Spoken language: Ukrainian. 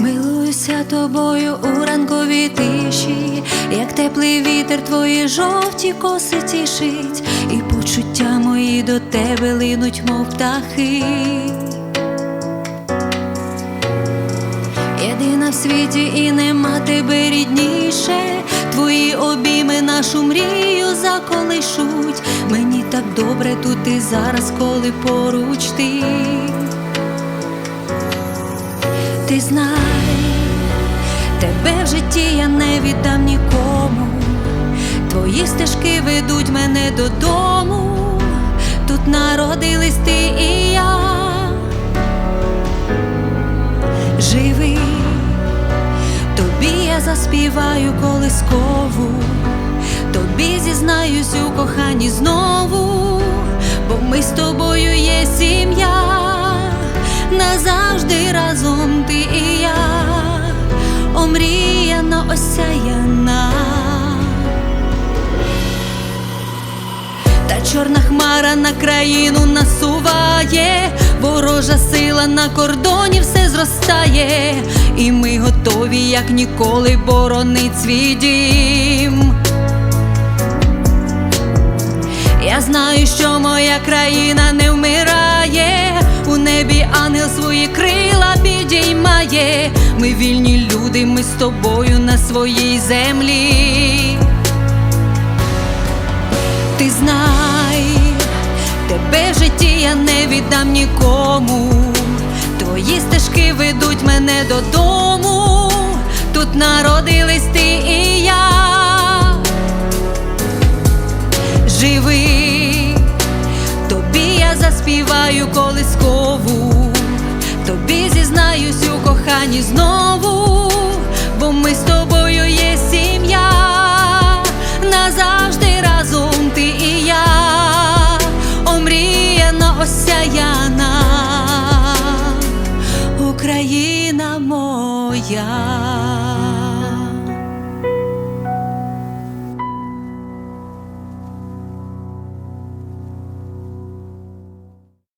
Милуюся тобою у ранковій тиші, як теплий вітер твої жовті коси тішить, і почуття мої до тебе линуть, мов птахи. Єдина в світі і нема тебе рідніше твої обійми нашу мрію заколишуть. Мені так добре тут і зараз, коли поруч ти. Ти знай, тебе в житті я не віддам нікому. Твої стежки ведуть мене додому. Тут народились ти і я. Живий, заспіваю колискову, тобі зізнаюсь у коханні знову, бо ми з тобою є сім'я, назавжди разом ти і я, омріяна осяяна. Та чорна хмара на країну насуває, ворожа сила на кордоні все зростає, і ми готові, як ніколи, боронить свій дім. Я знаю, що моя країна не вмирає, у небі ангел свої крила підіймає. Ми вільні люди, ми з тобою на своїй землі. Ти знай, тебе в житті я не віддам нікому. Ведуть мене додому. Тут народились ти і я. Живи, тобі я заспіваю колискову, тобі зізнаюсь у коханні знову, 呀。